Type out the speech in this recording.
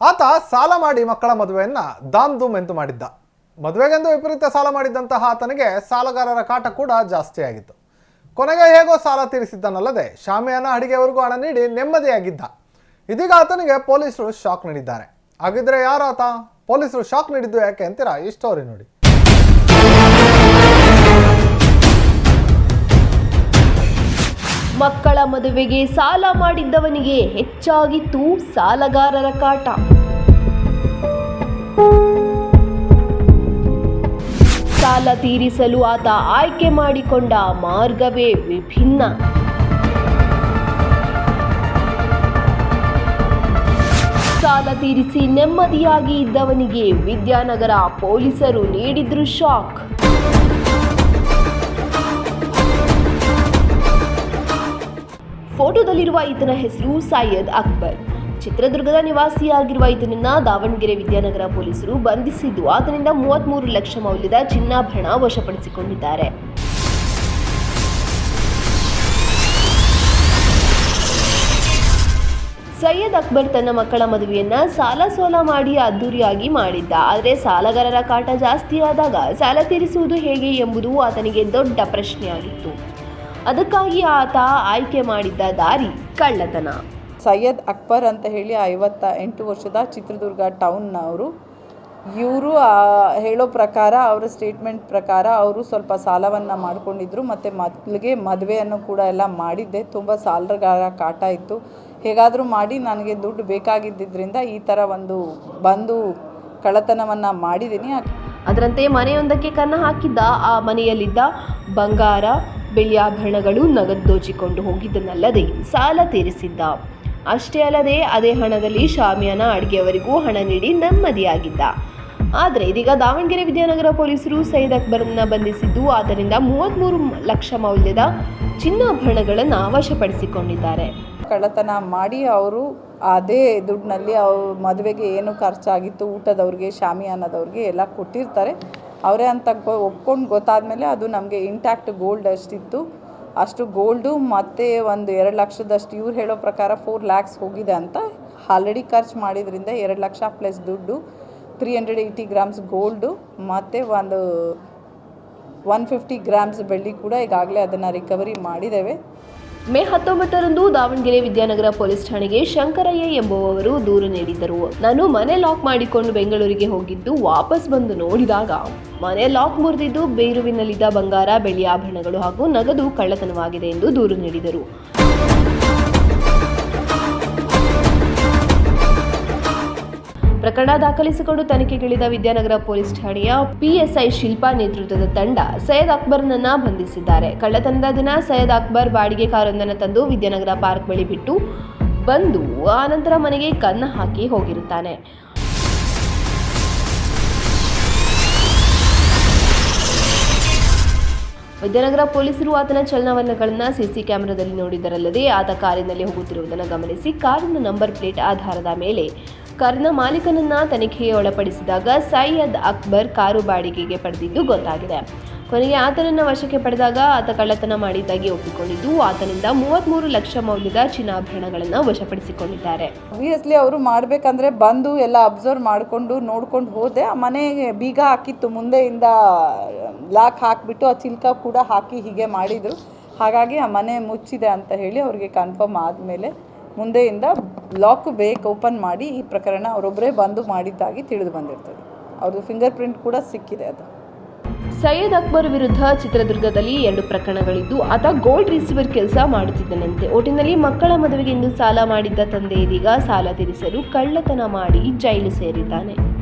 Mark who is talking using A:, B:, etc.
A: ಆತ ಸಾಲ ಮಾಡಿ ಮಕ್ಕಳ ಮದುವೆಯನ್ನು ದಾಮ್ ಧೂಮ್ ಎಂದು ಮಾಡಿದ್ದ. ಮದುವೆಗೆಂದು ವಿಪರೀತ ಸಾಲ ಮಾಡಿದ್ದಂತಹ ಆತನಿಗೆ ಸಾಲಗಾರರ ಕಾಟ ಕೂಡ ಜಾಸ್ತಿಯಾಗಿತ್ತು ಕೊನೆಗೆ ಹೇಗೋ ಸಾಲ ತೀರಿಸಿದ್ದನಲ್ಲದೆ ಶಾಮಿಯಾನ ಅಡಿಗೆವರೆಗೂ ಹಣ ನೀಡಿ ನೆಮ್ಮದಿಯಾಗಿದ್ದ. ಇದೀಗ ಆತನಿಗೆ ಪೊಲೀಸರು ಶಾಕ್ ನೀಡಿದ್ದಾರೆ. ಹಾಗಿದ್ರೆ ಯಾರು ಆತ ಪೊಲೀಸರು ಶಾಕ್ ನೀಡಿದ್ದು ಯಾಕೆ ಅಂತೀರಾ? ಈ ಸ್ಟೋರಿ ನೋಡಿ.
B: ಮಕ್ಕಳ ಮದುವೆಗೆ ಸಾಲ ಮಾಡಿದ್ದವನಿಗೆ ಹೆಚ್ಚಾಗಿತ್ತು ಸಾಲಗಾರರ ಕಾಟ. ಸಾಲ ತೀರಿಸಲು ಆತ ಆಯ್ಕೆ ಮಾಡಿಕೊಂಡ ಮಾರ್ಗವೇ ವಿಭಿನ್ನ. ಸಾಲ ತೀರಿಸಿ ನೆಮ್ಮದಿಯಾಗಿ ಇದ್ದವನಿಗೆ ವಿದ್ಯಾನಗರ ಪೊಲೀಸರು ನೀಡಿದ್ರು ಶಾಕ್. ಫೋಟೋದಲ್ಲಿರುವ ಈತನ ಹೆಸರು ಸೈಯದ್ ಅಕ್ಬರ್. ಚಿತ್ರದುರ್ಗದ ನಿವಾಸಿಯಾಗಿರುವ ಈತನನ್ನ ದಾವಣಗೆರೆ ವಿದ್ಯಾನಗರ ಪೊಲೀಸರು ಬಂಧಿಸಿದ್ದು, ಆತನಿಂದ ಮೂವತ್ಮೂರು ಲಕ್ಷ ಮೌಲ್ಯದ ಚಿನ್ನಾಭರಣ ವಶಪಡಿಸಿಕೊಂಡಿದ್ದಾರೆ. ಸೈಯದ್ ಅಕ್ಬರ್ ತನ್ನ ಮಕ್ಕಳ ಮದುವೆಯನ್ನ ಸಾಲ ಸೋಲ ಮಾಡಿ ಅದ್ದೂರಿಯಾಗಿ ಮಾಡಿದ್ದ. ಆದರೆ ಸಾಲಗಾರರ ಕಾಟ ಜಾಸ್ತಿಯಾದಾಗ ಸಾಲ ತೀರಿಸುವುದು ಹೇಗೆ ಎಂಬುದು ಆತನಿಗೆ ದೊಡ್ಡ ಪ್ರಶ್ನೆಯಾಗಿತ್ತು. ಅದಕ್ಕಾಗಿ ಆತ ಆಯ್ಕೆ ಮಾಡಿದ್ದ ದಾರಿ ಕಳ್ಳತನ.
C: ಸೈಯದ್ ಅಕ್ಬರ್ ಅಂತ ಹೇಳಿ ಐವತ್ತ ಎಂಟು ವರ್ಷದ ಚಿತ್ರದುರ್ಗ ಟೌನ್ನವರು ಇವರು ಹೇಳೋ ಪ್ರಕಾರ ಅವರ ಸ್ಟೇಟ್ಮೆಂಟ್ ಪ್ರಕಾರ ಅವರು ಸ್ವಲ್ಪ ಸಾಲವನ್ನು ಮಾಡಿಕೊಂಡಿದ್ರು ಮತ್ತು ಮಕ್ಕಳಿಗೆ ಮದುವೆಯನ್ನು ಕೂಡ ಎಲ್ಲ ಮಾಡಿದ್ದೆ. ತುಂಬ ಸಾಲಗಾರ ಕಾಟ ಇತ್ತು. ಹೇಗಾದರೂ ಮಾಡಿ ನನಗೆ ದುಡ್ಡು ಬೇಕಾಗಿದ್ದರಿಂದ ಈ ಥರ ಒಂದು ಬಂದು ಕಳ್ಳತನವನ್ನು ಮಾಡಿದ್ದೀನಿ.
B: ಅದರಂತೆ ಮನೆಯೊಂದಕ್ಕೆ ಕನ್ನ ಹಾಕಿದ್ದ ಆ ಮನೆಯಲ್ಲಿದ್ದ ಬಂಗಾರ ಬೆಳ್ಯಾಭರಣಗಳು ನಗದು ದೋಚಿಕೊಂಡು ಹೋಗಿದ್ದನಲ್ಲದೆ ಸಾಲ ತೀರಿಸಿದ್ದ. ಅಷ್ಟೇ ಅಲ್ಲದೆ ಅದೇ ಹಣದಲ್ಲಿ ಶಾಮಿಯಾನ ಅಡುಗೆಯವರಿಗೂ ಹಣ ನೀಡಿ ನೆಮ್ಮದಿಯಾಗಿದ್ದ. ಆದರೆ ಇದೀಗ ದಾವಣಗೆರೆ ವಿದ್ಯಾನಗರ ಪೊಲೀಸರು ಸೈದ್ ಅಕ್ಬರ್ನ ಬಂಧಿಸಿದ್ದು, ಆದ್ದರಿಂದ ಮೂವತ್ತ್ಮೂರು ಲಕ್ಷ ಮೌಲ್ಯದ ಚಿನ್ನಾಭರಣಗಳನ್ನು ವಶಪಡಿಸಿಕೊಂಡಿದ್ದಾರೆ
C: ಕಳ್ಳತನ ಮಾಡಿ ಅವರು ಅದೇ ದುಡ್ಡಿನಲ್ಲಿ ಅವ್ರ ಮದುವೆಗೆ ಏನು ಖರ್ಚಾಗಿತ್ತು, ಊಟದವ್ರಿಗೆ, ಶಾಮಿಯಾನದವ್ರಿಗೆ ಎಲ್ಲ ಕೊಟ್ಟಿರ್ತಾರೆ. ಅವರೇ ಅಂತ ಒಪ್ಕೊಂಡು ಗೊತ್ತಾದಮೇಲೆ ಅದು ನಮಗೆ ಇಂಟ್ಯಾಕ್ಟ್ ಗೋಲ್ಡ್ ಅಷ್ಟಿತ್ತು. ಅಷ್ಟು ಗೋಲ್ಡು ಮತ್ತು ಒಂದು ಎರಡು ಲಕ್ಷದಷ್ಟು ಇವ್ರು ಹೇಳೋ ಪ್ರಕಾರ ಫೋರ್ ಲ್ಯಾಕ್ಸ್ ಹೋಗಿದೆ ಅಂತ. ಆಲ್ರೆಡಿ ಖರ್ಚು ಮಾಡಿದ್ರಿಂದ ಎರಡು ಲಕ್ಷ ಪ್ಲಸ್ ದುಡ್ಡು three hundred eighty grams gold ಮತ್ತು ಒಂದು ಒನ್ ಫಿಫ್ಟಿ ಗ್ರಾಮ್ಸ್ ಬೆಳ್ಳಿ ಕೂಡ ಈಗಾಗಲೇ ಅದನ್ನು ರಿಕವರಿ ಮಾಡಿದ್ದೇವೆ.
B: ಮೇ ಹತ್ತೊಂಬತ್ತರಂದು ದಾವಣಗೆರೆ ವಿದ್ಯಾನಗರ ಪೊಲೀಸ್ ಠಾಣೆಗೆ ಶಂಕರಯ್ಯ ಎಂಬುವವರು ದೂರು ನೀಡಿದ್ದರು. ನಾನು ಮನೆ ಲಾಕ್ ಮಾಡಿಕೊಂಡು ಬೆಂಗಳೂರಿಗೆ ಹೋಗಿದ್ದು ವಾಪಸ್ ಬಂದು ನೋಡಿದಾಗ ಮನೆ ಲಾಕ್ ಮುರಿದಿದ್ದು ಬೇರುವಿನಲ್ಲಿದ್ದ ಬಂಗಾರ, ಬೆಳ್ಳಿ ಆಭರಣಗಳು ಹಾಗೂ ನಗದು ಕಳ್ಳತನವಾಗಿದೆ ಎಂದು ದೂರು ನೀಡಿದರು. ಪ್ರಕರಣ ದಾಖಲಿಸಿಕೊಂಡು ತನಿಖೆಗಿಳಿದ ವಿದ್ಯಾನಗರ ಪೊಲೀಸ್ ಠಾಣೆಯ ಪಿಎಸ್ಐ ಶಿಲ್ಪಾ ನೇತೃತ್ವದ ತಂಡ ಸೈಯದ್ ಅಕ್ಬರ್ನನ್ನ ಬಂಧಿಸಿದ್ದಾರೆ. ಕಳ್ಳತನದ ದಿನ ಸೈಯದ್ ಅಕ್ಬರ್ ಬಾಡಿಗೆ ಕಾರೊಂದನ್ನು ತಂದು ವಿದ್ಯಾನಗರ ಪಾರ್ಕ್ ಬಳಿ ಬಿಟ್ಟು ಬಂದು ಆನಂತರ ಮನೆಗೆ ಕನ್ನ ಹಾಕಿ ಹೋಗಿರುತ್ತಾನೆ. ವಿದ್ಯಾನಗರ ಪೊಲೀಸರು ಆತನ ಚಲನವಲನಗಳನ್ನು ಸಿಸಿ ಕ್ಯಾಮೆರಾದಲ್ಲಿ ನೋಡಿದರಲ್ಲದೆ ಆತ ಕಾರಿನಲ್ಲಿ ಹೋಗುತ್ತಿರುವುದನ್ನು ಗಮನಿಸಿ ಕಾರಿನ ನಂಬರ್ ಪ್ಲೇಟ್ ಆಧಾರದ ಮೇಲೆ ಕಾರಿನ ಮಾಲೀಕನನ್ನ ತನಿಖೆಗೆ ಒಳಪಡಿಸಿದಾಗ ಸೈಯದ್ ಅಕ್ಬರ್ ಕಾರು ಬಾಡಿಗೆಗೆ ಪಡೆದಿದ್ದು ಗೊತ್ತಾಗಿದೆ. ಕೊನೆಗೆ ಆತನನ್ನ ವಶಕ್ಕೆ ಪಡೆದಾಗ ಆತ ಕಳ್ಳತನ ಮಾಡಿದ್ದಾಗಿ ಒಪ್ಪಿಕೊಂಡಿದ್ದು, ಆತನಿಂದ ಮೂವತ್ತ್ಮೂರು ಲಕ್ಷ ಮೌಲ್ಯದ ಚಿನ್ನಾಭರಣಗಳನ್ನು ವಶಪಡಿಸಿಕೊಂಡಿದ್ದಾರೆ.
C: ಆಬ್ವಿಯಸ್ಲಿ ಅವರು ಮಾಡಬೇಕಂದ್ರೆ ಬಂದು ಎಲ್ಲ ಅಬ್ಸರ್ವ್ ಮಾಡಿಕೊಂಡು ನೋಡ್ಕೊಂಡು ಹೋದೆ. ಆ ಮನೆಗೆ ಬೀಗ ಹಾಕಿತ್ತು, ಮುಂದೆಯಿಂದ ಲಾಕ್ ಹಾಕಿಬಿಟ್ಟು ಆ ಚಿಲ್ಕ ಕೂಡ ಹಾಕಿ ಹೀಗೆ ಮಾಡಿದರು. ಹಾಗಾಗಿ ಆ ಮನೆ ಮುಚ್ಚಿದೆ ಅಂತ ಹೇಳಿ ಅವರಿಗೆ ಕನ್ಫರ್ಮ್ ಆದಮೇಲೆ ಮುಂದೆಯಿಂದ ಲಾಕ್ ಬೇಕ್ ಓಪನ್ ಮಾಡಿ ಈ ಪ್ರಕರಣ ಅವರೊಬ್ಬರೇ ಬಂದು ಮಾಡಿದ್ದಾಗಿ ತಿಳಿದು ಬಂದಿರ್ತದೆ. ಅವ್ರದ್ದು ಫಿಂಗರ್ ಪ್ರಿಂಟ್ ಕೂಡ ಸಿಕ್ಕಿದೆ ಅದು.
B: ಸೈಯದ್ ಅಕ್ಬರ್ ವಿರುದ್ಧ ಚಿತ್ರದುರ್ಗದಲ್ಲಿ ಎರಡು ಪ್ರಕರಣಗಳಿದ್ದು, ಆತ ಗೋಲ್ಡ್ ರಿಸೀವರ್ ಕೆಲಸ ಮಾಡುತ್ತಿದ್ದನಂತೆ. ಒಟ್ಟಿನಲ್ಲಿ ಮಕ್ಕಳ ಮದುವೆಗೆಂದು ಸಾಲ ಮಾಡಿದ್ದ ತಂದೆ ಇದೀಗ ಸಾಲ ತೀರಿಸಲು ಕಳ್ಳತನ ಮಾಡಿ ಜೈಲು ಸೇರಿದ್ದಾನೆ.